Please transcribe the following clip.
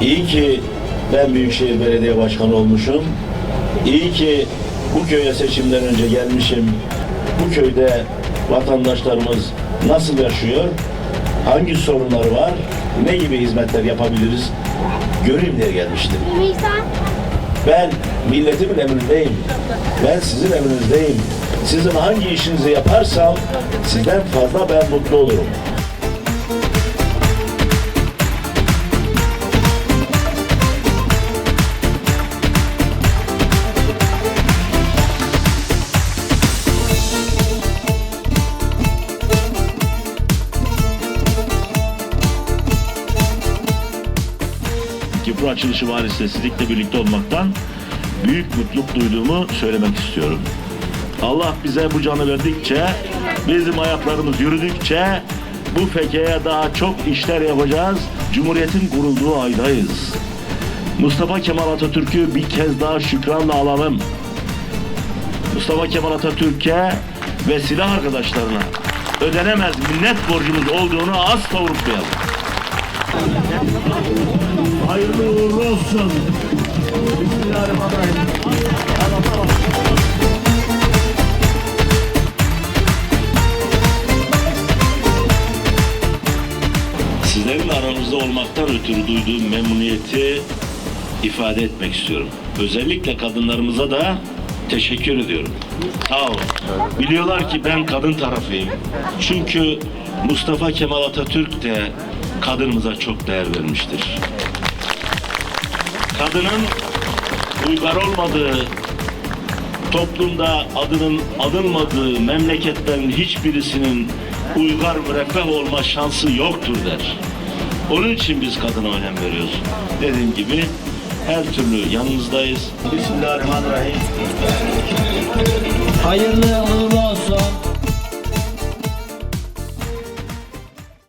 İyi ki ben Büyükşehir Belediye Başkanı olmuşum. İyi ki bu köye seçimden önce gelmişim. Bu köyde vatandaşlarımız nasıl yaşıyor, hangi sorunları var, ne gibi hizmetler yapabiliriz göreyim diye gelmiştim. Ben milletimin emrindeyim. Ben sizin emrinizdeyim. Sizin hangi işinizi yaparsam sizden fazla ben mutlu olurum. Ki bu açılışı varisinde sizlikle birlikte olmaktan büyük mutluluk duyduğumu söylemek istiyorum. Allah bize bu canı verdikçe, bizim ayaklarımız yürüdükçe bu fekeye daha çok işler yapacağız. Cumhuriyetin kurulduğu aydayız. Mustafa Kemal Atatürk'ü bir kez daha şükranla alalım. Mustafa Kemal Atatürk'e ve silah arkadaşlarına ödenemez minnet borcumuz olduğunu asla unutmayalım. Olsun. Bismillahirrahmanirrahim. Sizlerin aranızda olmaktan ötürü duyduğum memnuniyeti ifade etmek istiyorum. Özellikle kadınlarımıza da teşekkür ediyorum. Sağ olun. Biliyorlar ki ben kadın tarafıyım. Çünkü Mustafa Kemal Atatürk de kadınımıza çok değer vermiştir. Kadının uygar olmadığı, toplumda adının adılmadığı memleketlerin hiçbirisinin uygar müreffeh olma şansı yoktur der. Onun için biz kadına önem veriyoruz. Dediğim gibi her türlü yanınızdayız. Bismillahirrahmanirrahim. Hayırlı